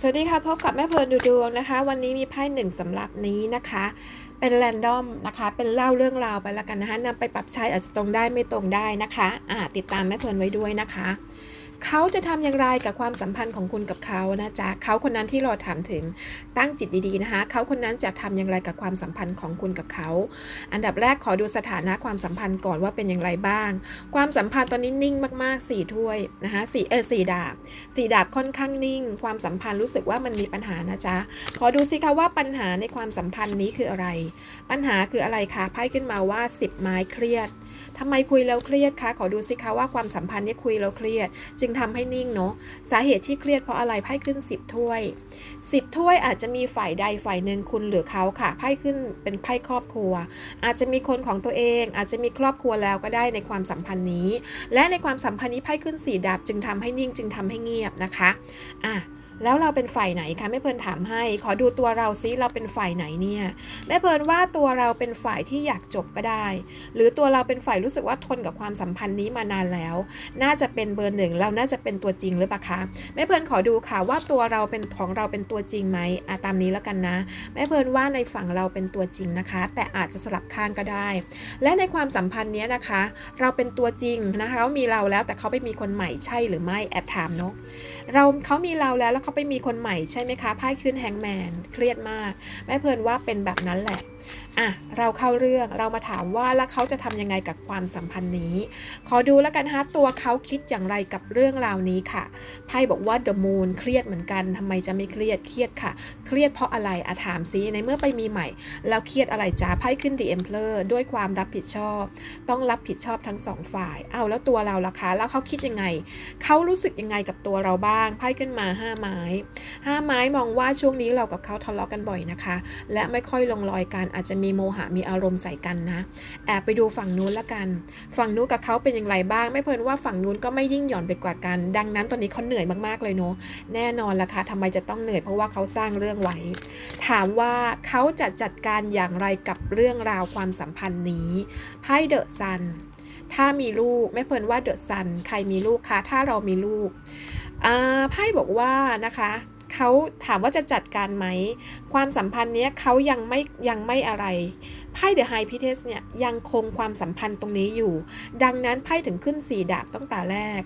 สวัสดีค่ะ พบกับแม่เพลินดูดวงนะคะ วันนี้มีไพ่หนึ่งสำหรับนี้นะคะ เป็นแรนดอมนะคะ เป็นเล่าเรื่องราวไปแล้วกันนะคะนำไปปรับใช้อาจจะตรงได้ไม่ตรงได้นะคะอ่าติดตามแม่เพลินไว้ด้วยนะคะ เขาจะทำอย่างไรกับความสัมพันธ์ของคุณกับเขานะจ๊ะเขาคนนั้นที่เราถามถึงตั้งจิตดีๆนะคะ เขาคนนั้นจะทำอย่างไรกับความสัมพันธ์ของคุณกับเขา อันดับแรกขอดูสถานะความสัมพันธ์ก่อนว่าเป็นอย่างไรบ้าง ความสัมพันธ์ตอนนี้นิ่งมากๆสี่ถ้วยนะคะสี่เออสี่ดาบสี่ดาบค่อนข้างนิ่ง ความสัมพันธ์รู้สึกว่ามันมีปัญหานะจ๊ะขอดูสิคะว่าปัญหาในความสัมพันธ์นี้คืออะไร ปัญหาคืออะไรคะไพ่ขึ้นมาว่า 10 ไม้เครียด ทำไมคุยแล้วเครียดคะ ขอดูสิคะว่าความสัมพันธ์นี้คุยแล้วเครียด จึงทำให้นิ่งเนาะ สาเหตุที่เครียดเพราะอะไร ไพ่ขึ้น 10 ถ้วย 10 ถ้วยอาจจะมีฝ่ายใดฝ่ายหนึ่งคุณหรือเขาค่ะ ไพ่ขึ้นเป็นไพ่ครอบครัว อาจจะมีคนของตัวเอง อาจจะมีครอบครัวแล้วก็ได้ในความสัมพันธ์นี้ และในความสัมพันธ์นี้ไพ่ขึ้นสีดาบ จึงทำให้นิ่งจึงทำให้เงียบนะคะ อะ แล้วเราเป็นฝ่ายไหนคะแม่เพลินถามให้ ขอดูตัวเราซิเราเป็นฝ่ายไหนเนี่ยแม่เพลินว่าตัวเราเป็นฝ่ายที่อยากจบก็ได้ หรือตัวเราเป็นฝ่ายรู้สึกว่าทนกับความสัมพันธ์นี้มานานแล้ว น่าจะเป็นเบอร์หนึ่งเราน่าจะเป็นตัวจริงหรือเปล่าคะแม่เพลินขอดูค่ะว่าตัวเราเป็นของเราเป็นตัวจริงไหมอะตามนี้แล้วกันนะแม่เพลินว่าในฝั่งเราเป็นตัวจริงนะคะ แต่อาจจะสลับข้างก็ได้ และในความสัมพันธ์เนี้ยนะคะ เราเป็นตัวจริงนะคะเขามีเราแล้วแต่เขาไปมีคนใหม่ใช่หรือไม่แอบถามเนาะเราเขามีเราแล้วแล้วเขาไปมีคนใหม่ใช่ไหมคะไพ่ขึ้นแฮงแมนเครียดมาก แม่เพลินว่าเป็นแบบนั้นแหละ อะเราเข้าเรื่องเรามาถามว่าแล้วเขาจะทำยังไงกับความสัมพันธ์นี้ ขอดูแล้วกันฮะตัวเขาคิดอย่างไรกับเรื่องราวนี้ค่ะไพ่บอกว่า the moon เครียดเหมือนกันทำไมจะไม่เครียดเครียดค่ะ เครียดเพราะอะไรอะถามซิในเมื่อไปมีใหม่ แล้วเครียดอะไรจ้าไพ่ขึ้น the emperor ด้วยความรับผิดชอบ ต้องรับผิดชอบทั้งสองฝ่ายเอาแล้วตัวเราล่ะคะแล้วเขาคิดยังไงเขารู้สึกยังไงกับตัวเราบ้างไพ่ขึ้นมา5ไม้5ไม้มองว่าช่วงนี้เรากับเขาทะเลาะกันบ่อยนะคะ และไม่ค่อยลงรอยกันอาจจะมีโมหะมีอารมณ์ใส่กันนะ แอบไปดูฝั่งนู้นละกัน ฝั่งนู้นกับเขาเป็นอย่างไรบ้าง ไม่เพลินว่าฝั่งนู้นก็ไม่ยิ่งหย่อนไปกว่ากัน ดังนั้นตอนนี้เขาเหนื่อยมากๆเลยเนาะแน่นอนละค่ะทำไมจะต้องเหนื่อยเพราะว่าเขาสร้างเรื่องไว้ ถามว่าเขาจะจัดการอย่างไรกับเรื่องราวความสัมพันธ์นี้ไพ่เดอะซันถ้ามีลูกแม่เพลินว่าเดอะซันใครมีลูกคะถ้าเรามีลูกไพ่บอกว่านะคะ เขาถามว่าจะจัดการไหม ความสัมพันธ์เนี้ยเขายังไม่ยังไม่อะไร ไพ่เดอะไฮพิเทสเนี่ยยังคงความสัมพันธ์ตรงนี้อยู่ ดังนั้นไพ่ถึงขึ้นสี่ดาบตั้งแต่แรก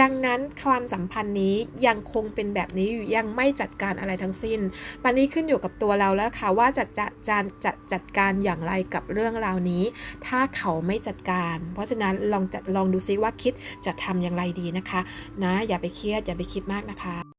ดังนั้นความสัมพันธ์นี้ยังคงเป็นแบบนี้อยู่ยังไม่จัดการอะไรทั้งสิ้น ตอนนี้ขึ้นอยู่กับตัวเราแล้วค่ะว่าจะจะจะจะจัดการอย่างไรกับเรื่องราวนี้ ถ้าเขาไม่จัดการ เพราะฉะนั้นลองจัดลองดูซิว่าคิดจะทำอย่างไรดีนะคะ นะอย่าไปเครียดอย่าไปคิดมากนะคะ